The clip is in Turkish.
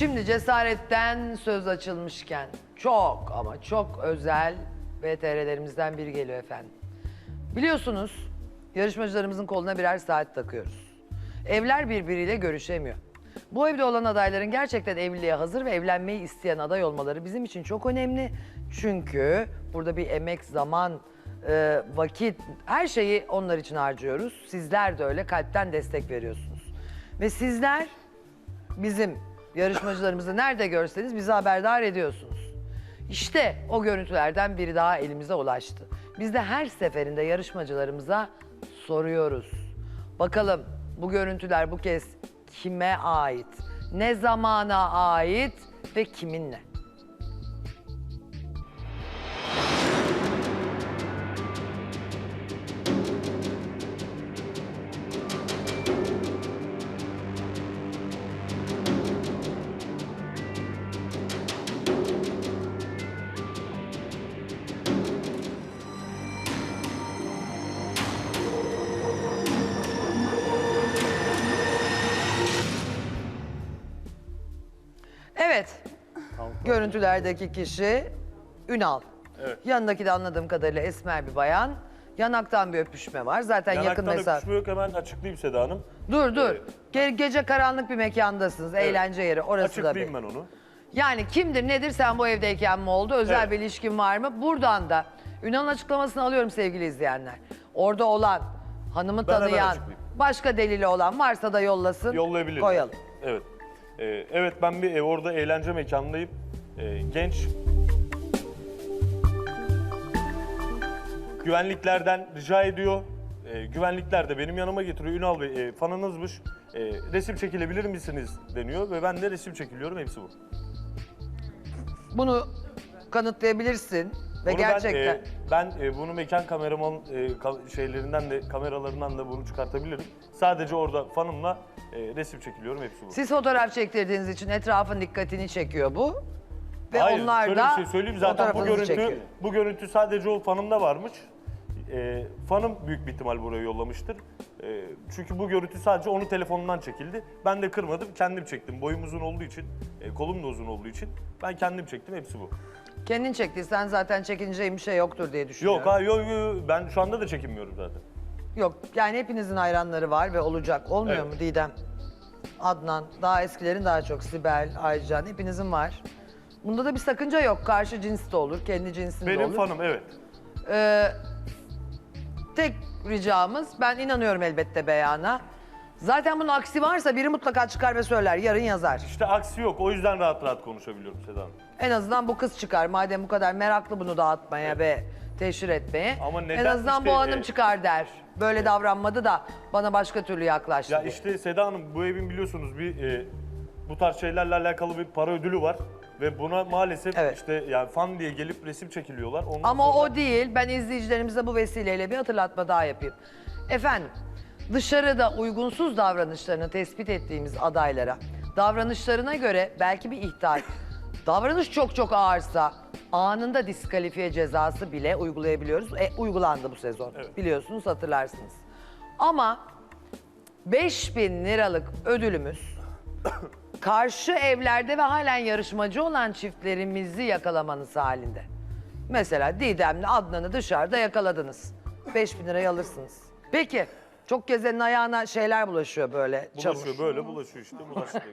Şimdi cesaretten söz açılmışken çok ama çok özel VTR'lerimizden biri geliyor efendim. Biliyorsunuz yarışmacılarımızın koluna birer saat takıyoruz. Evler birbiriyle görüşemiyor. Bu evde olan adayların gerçekten evliliğe hazır ve evlenmeyi isteyen aday olmaları bizim için çok önemli. Çünkü burada bir emek, zaman, e, vakit, her şeyi onlar için harcıyoruz. Sizler de öyle kalpten destek veriyorsunuz. Ve sizler bizim yarışmacılarımızı nerede görseniz bizi haberdar ediyorsunuz. İşte o görüntülerden biri daha elimize ulaştı. Biz de her seferinde yarışmacılarımıza soruyoruz. Bakalım bu görüntüler bu kez kime ait? Ne zamana ait ve kiminle? Evet. Görüntülerdeki kişi Ünal. Evet. Yanındaki de anladığım kadarıyla esmer bir bayan. Yanaktan bir öpüşme var. Zaten yakın Yanaktan mesafe. öpüşme yok hemen açıklayayım Seda Hanım. Dur dur. Evet. Ge- gece karanlık bir mekandasınız. Eğlence yeri. Orası da bir. Açıklayayım ben onu. Yani kimdir nedir sen bu evdeyken mi oldu? Özel Evet. bir ilişkin var mı? Buradan da Ünal'ın açıklamasını alıyorum sevgili izleyenler. Orada olan, hanımı hemen tanıyan, açıklayayım. başka delili olan varsa da yollasın. Yollayabilirim. Koyalım. Evet. Ee, evet ben bir e, orada eğlence mekanındayım. Ee, genç güvenliklerden rica ediyor. Ee, güvenlikler de benim yanıma getiriyor. Ünal Bey e, fanınızmış. E, resim çekilebilir misiniz deniyor ve ben de resim çekiliyorum. Hepsi bu. Bunu kanıtlayabilirsin ve Bunu gerçekten. Ben, e, ben e, bunu mekan kameraman e, ka- şeylerinden de kameralarından da bunu çıkartabilirim. Sadece orada fanımla e, resim çekiliyorum. Hepsi bu. Siz fotoğraf çektirdiğiniz için etrafın dikkatini çekiyor bu. Ve Hayır, onlar şöyle da bir şey söyleyeyim zaten bu fotoğrafınızı görüntü çekiyor. bu görüntü sadece o fanımda varmış. Ee, fanım büyük bir ihtimal buraya yollamıştır. Ee, çünkü bu görüntü sadece onun telefonundan çekildi. Ben de kırmadım, kendim çektim. Boyum uzun olduğu için, e, kolum da uzun olduğu için ben kendim çektim. Hepsi bu. Kendin çektiysen zaten çekineceğin bir şey yoktur diye düşünüyorum. Yok ha yok yok ben şu anda da çekinmiyorum zaten. Yok yani hepinizin hayranları var ve olacak. Olmuyor Evet. mu Didem? Adnan, daha eskilerin daha çok Sibel, Aycan hepinizin var. Bunda da bir sakınca yok. Karşı cins de olur, kendi cinsin de Benim olur. fanım evet. Ee, tek ricamız, ben inanıyorum elbette beyana. Zaten bunun aksi varsa biri mutlaka çıkar ve söyler, yarın yazar. İşte aksi yok. O yüzden rahat rahat konuşabiliyorum Seda Hanım. En azından bu kız çıkar. Madem bu kadar meraklı bunu dağıtmaya ve teşhir etmeye. Ama en neden azından işte, bu hanım e, çıkar der. Böyle davranmadı da bana başka türlü yaklaştı. Ya diye. işte Seda Hanım bu evin biliyorsunuz bir e, bu tarz şeylerle alakalı bir para ödülü var. Ve buna maalesef Evet. işte yani fan diye gelip resim çekiliyorlar. Ondan Ama sonra- o değil. Ben izleyicilerimize bu vesileyle bir hatırlatma daha yapayım. Efendim, dışarıda uygunsuz davranışlarını tespit ettiğimiz adaylara, davranışlarına göre belki bir ihtal, davranış çok çok ağırsa anında diskalifiye cezası bile uygulayabiliyoruz. E, uygulandı bu sezon. Evet. Biliyorsunuz, hatırlarsınız. Ama 5000 liralık ödülümüz karşı evlerde ve halen yarışmacı olan çiftlerimizi yakalamanız halinde. Mesela Didem'le Adnan'ı dışarıda yakaladınız. 5000 lirayı alırsınız. Peki, çok gezenin ayağına şeyler bulaşıyor böyle. çamur. bulaşıyor böyle bulaşıyor işte bulaşıyor.